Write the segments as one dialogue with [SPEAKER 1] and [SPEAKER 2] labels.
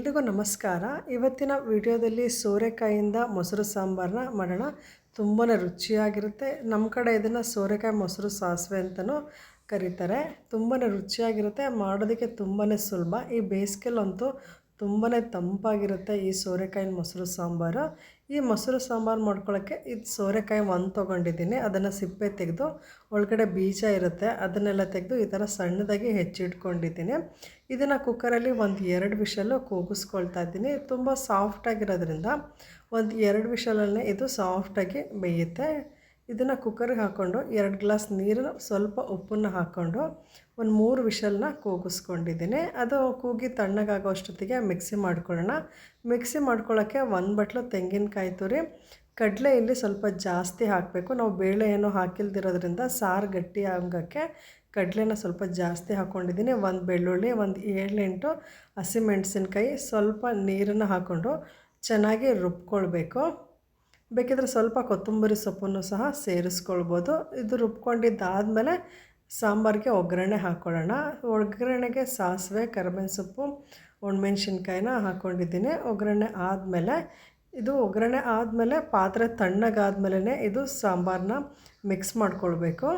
[SPEAKER 1] ಎಲ್ರಿಗೂ ನಮಸ್ಕಾರ. ಇವತ್ತಿನ ವಿಡಿಯೋದಲ್ಲಿ ಸೋರೆಕಾಯಿಂದ ಮೊಸರು ಸಾಂಬಾರನ್ನ ಮಾಡೋಣ. ತುಂಬಾ ರುಚಿಯಾಗಿರುತ್ತೆ. ನಮ್ಮ ಕಡೆ ಇದನ್ನು ಸೋರೆಕಾಯಿ ಮೊಸರು ಸಾಸಿವೆ ಅಂತಲೂ ಕರೀತಾರೆ. ತುಂಬಾ ರುಚಿಯಾಗಿರುತ್ತೆ. ಮಾಡೋದಕ್ಕೆ ತುಂಬಾ ಸುಲಭ. ಈ ಬೇಸಿಗೆಲಂತೂ ತುಂಬಾ ತಂಪಾಗಿರುತ್ತೆ ಈ ಸೋರೆಕಾಯಿನ ಮೊಸರು ಸಾಂಬಾರು. ಈ ಮೊಸರು ಸಾಂಬಾರು ಮಾಡ್ಕೊಳ್ಳೋಕ್ಕೆ ಇದು ಸೋರೆಕಾಯಿ ಒಂದು ತೊಗೊಂಡಿದ್ದೀನಿ. ಅದನ್ನು ಸಿಪ್ಪೆ ತೆಗೆದು ಒಳಗಡೆ ಬೀಜ ಇರುತ್ತೆ. ಅದನ್ನೆಲ್ಲ ತೆಗೆದು ಈ ಥರ ಸಣ್ಣದಾಗಿ ಹೆಚ್ಚಿಟ್ಕೊಂಡಿದ್ದೀನಿ. ಇದನ್ನು ಕುಕ್ಕರಲ್ಲಿ ಒಂದು ಎರಡು ವಿಷಲ್ಲು ಕೂಗಿಸ್ಕೊಳ್ತಾ ಇದ್ದೀನಿ. ತುಂಬ ಸಾಫ್ಟಾಗಿರೋದ್ರಿಂದ ಒಂದು ಎರಡು ವಿಷಲಲ್ಲೇ ಇದು ಸಾಫ್ಟಾಗಿ ಬೇಯುತ್ತೆ. ಇದನ್ನು ಕುಕ್ಕರ್ಗೆ ಹಾಕ್ಕೊಂಡು ಎರಡು ಗ್ಲಾಸ್ ನೀರು, ಸ್ವಲ್ಪ ಉಪ್ಪನ್ನು ಹಾಕ್ಕೊಂಡು ಒಂದು ಮೂರು ವಿಷಲ್ನ ಕೂಗಿಸ್ಕೊಂಡಿದ್ದೀನಿ. ಅದು ಕೂಗಿ ತಣ್ಣಗಾಗೋ ಅಷ್ಟೊತ್ತಿಗೆ ಮಿಕ್ಸಿ ಮಾಡ್ಕೊಳ್ಳೋಣ. ಮಿಕ್ಸಿ ಮಾಡ್ಕೊಳ್ಳೋಕ್ಕೆ ಒಂದು ಬಟ್ಲು ತೆಂಗಿನಕಾಯಿ ತುರಿ, ಕಡಲೆ ಇಲ್ಲಿ ಸ್ವಲ್ಪ ಜಾಸ್ತಿ ಹಾಕಬೇಕು. ನಾವು ಬೇಳೆ ಏನು ಹಾಕಿಲ್ದಿರೋದ್ರಿಂದ ಸಾರು ಗಟ್ಟಿ ಆಗೋಕ್ಕೆ ಕಡಲೆನ ಸ್ವಲ್ಪ ಜಾಸ್ತಿ ಹಾಕ್ಕೊಂಡಿದ್ದೀನಿ. ಒಂದು ಬೆಳ್ಳುಳ್ಳಿ, ಒಂದು ಏಳೆಂಟು ಹಸಿಮೆಣ್ಸಿನ್ಕಾಯಿ ಸ್ವಲ್ಪ ನೀರನ್ನು ಹಾಕ್ಕೊಂಡು ಚೆನ್ನಾಗಿ ರುಬ್ಕೊಳ್ಬೇಕು. ಬೇಕಿದ್ರೆ ಸ್ವಲ್ಪ ಕೊತ್ತಂಬರಿ ಸೊಪ್ಪನ್ನು ಸಹ ಸೇರಿಸ್ಕೊಳ್ಬೋದು. ಇದು ರುಬ್ಕೊಂಡಿದ್ದಾದಮೇಲೆ ಸಾಂಬಾರಿಗೆ ಒಗ್ಗರಣೆ ಹಾಕ್ಕೊಳ್ಳೋಣ ಒಗ್ಗರಣೆಗೆ ಸಾಸಿವೆ, ಕರಿಬೇವಿನ ಸೊಪ್ಪು, ಒಣಮೆಣ್ಸಿನ್ಕಾಯಿನ ಹಾಕ್ಕೊಂಡಿದ್ದೀನಿ ಒಗ್ಗರಣೆ ಆದಮೇಲೆ, ಇದು ಒಗ್ಗರಣೆ ಆದಮೇಲೆ ಪಾತ್ರೆ ತಣ್ಣಗಾದ್ಮೇಲೆ ಇದು ಸಾಂಬಾರನ್ನ ಮಿಕ್ಸ್ ಮಾಡ್ಕೊಳ್ಬೇಕು.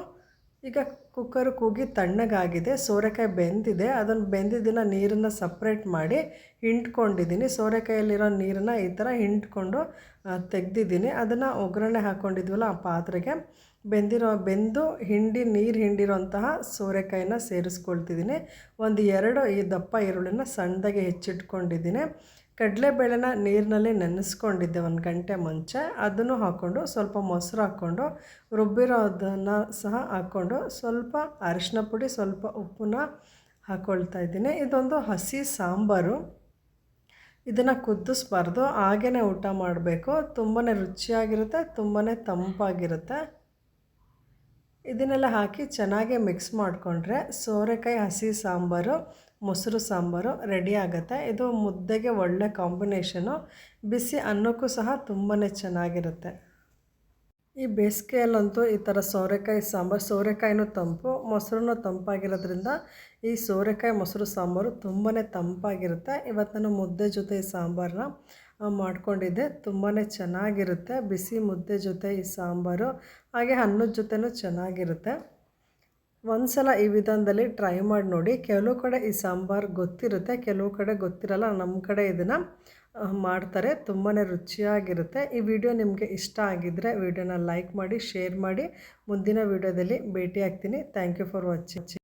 [SPEAKER 1] ಈಗ ಕುಕ್ಕರ್ ಕೂಗಿ ತಣ್ಣಗಾಗಿದೆ, ಸೋರೆಕಾಯಿ ಬೆಂದಿದೆ. ಅದನ್ನು ಬೆಂದಿದ್ದನ್ನು ನೀರನ್ನು ಸಪ್ರೇಟ್ ಮಾಡಿ ಹಿಂಡ್ಕೊಂಡಿದ್ದೀನಿ. ಸೋರೆಕಾಯಲ್ಲಿರೋ ನೀರನ್ನು ಈ ಥರ ಹಿಂಡ್ಕೊಂಡು ತೆಗ್ದಿದ್ದೀನಿ. ಅದನ್ನು ಒಗ್ಗರಣೆ ಹಾಕ್ಕೊಂಡಿದ್ವಲ್ಲ ಆ ಪಾತ್ರೆಗೆ. ಬೆಂದಿರೋ, ಬೆಂದು ಹಿಂಡಿ, ನೀರು ಹಿಂಡಿರೋಂತಹ ಸೋರೆಕಾಯಿನ ಸೇರಿಸ್ಕೊಳ್ತಿದ್ದೀನಿ. ಒಂದು ಎರಡು ಈ ದಪ್ಪ ಈರುಳ್ಳಿನ ಸಣ್ಣದಾಗಿ ಹೆಚ್ಚಿಟ್ಕೊಂಡಿದ್ದೀನಿ. ಕಡಲೆಬೇಳೆನ ನೀರಿನಲ್ಲಿ ನೆನೆಸ್ಕೊಂಡಿದ್ದೆ ಒಂದು ಗಂಟೆ ಮುಂಚೆ, ಅದನ್ನು ಹಾಕ್ಕೊಂಡು ಸ್ವಲ್ಪ ಮೊಸರು ಹಾಕ್ಕೊಂಡು, ರುಬ್ಬಿರೋದನ್ನು ಸಹ ಹಾಕ್ಕೊಂಡು ಸ್ವಲ್ಪ ಅರಿಶಿನ ಪುಡಿ, ಸ್ವಲ್ಪ ಉಪ್ಪನ್ನ ಹಾಕ್ಕೊಳ್ತಾ ಇದ್ದೀನಿ. ಇದೊಂದು ಹಸಿ ಸಾಂಬಾರು. ಇದನ್ನು ಕುದಿಸ್ಬಾರ್ದು. ಹಾಗೇ ಊಟ ಮಾಡಬೇಕು. ತುಂಬಾ ರುಚಿಯಾಗಿರುತ್ತೆ ತುಂಬಾ ತಂಪಾಗಿರುತ್ತೆ. ಇದನ್ನೆಲ್ಲ ಹಾಕಿ ಚೆನ್ನಾಗಿ ಮಿಕ್ಸ್ ಮಾಡಿಕೊಂಡ್ರೆ ಸೋರೆಕಾಯಿ, ಹಸಿ ಸಾಂಬಾರು, ಮೊಸರು ಸಾಂಬಾರು ರೆಡಿ ಆಗುತ್ತೆ. ಇದು ಮುದ್ದೆಗೆ ಒಳ್ಳೆ ಕಾಂಬಿನೇಷನು. ಬಿಸಿ ಅನ್ನಕ್ಕೂ ಸಹ ತುಂಬಾ ಚೆನ್ನಾಗಿರುತ್ತೆ. ಈ ಬೇಸಿಗೆಯಲ್ಲಂತೂ ಈ ಥರ ಸೋರೆಕಾಯಿ ಸಾಂಬಾರು, ಸೋರೆಕಾಯಿನೂ ತಂಪು ಮೊಸರು ತಂಪಾಗಿರೋದ್ರಿಂದ ಈ ಸೋರೆಕಾಯಿ, ಮೊಸರು, ಸಾಂಬಾರು ತುಂಬಾ ತಂಪಾಗಿರುತ್ತೆ. ಇವತ್ತು ನಾನು ಮುದ್ದೆ ಜೊತೆ ಈ ಸಾಂಬಾರನ್ನ ಮಾಡಿಕೊಂಡಿದ್ದೆ. ತುಂಬಾ ಚೆನ್ನಾಗಿರುತ್ತೆ. ಬಿಸಿ ಮುದ್ದೆ ಜೊತೆ ಈ ಸಾಂಬಾರು, ಹಾಗೆ ಅನ್ನದ ಜೊತೆನೂ ಚೆನ್ನಾಗಿರುತ್ತೆ. ಒಂದು ಸಲ ಈ ವಿಧಾನದಲ್ಲಿ ಟ್ರೈ ಮಾಡಿ ನೋಡಿ. ಕೆಲವು ಕಡೆ ಈ ಸಾಂಬಾರು ಗೊತ್ತಿರುತ್ತೆ, ಕೆಲವು ಕಡೆ ಗೊತ್ತಿರಲ್ಲ. ನಮ್ಮ ಕಡೆ ಇದನ್ನು ಮಾಡ್ತಾರೆ. ತುಂಬಾ ರುಚಿಯಾಗಿರುತ್ತೆ. ಈ ವಿಡಿಯೋ ನಿಮಗೆ ಇಷ್ಟ ಆಗಿದ್ದರೆ ವಿಡಿಯೋನ ಲೈಕ್ ಮಾಡಿ, ಶೇರ್ ಮಾಡಿ. ಮುಂದಿನ ವಿಡಿಯೋದಲ್ಲಿ ಭೇಟಿ ಆಗ್ತೀನಿ ಥ್ಯಾಂಕ್ ಯು ಫಾರ್ ವಾಚಿಂಗ್.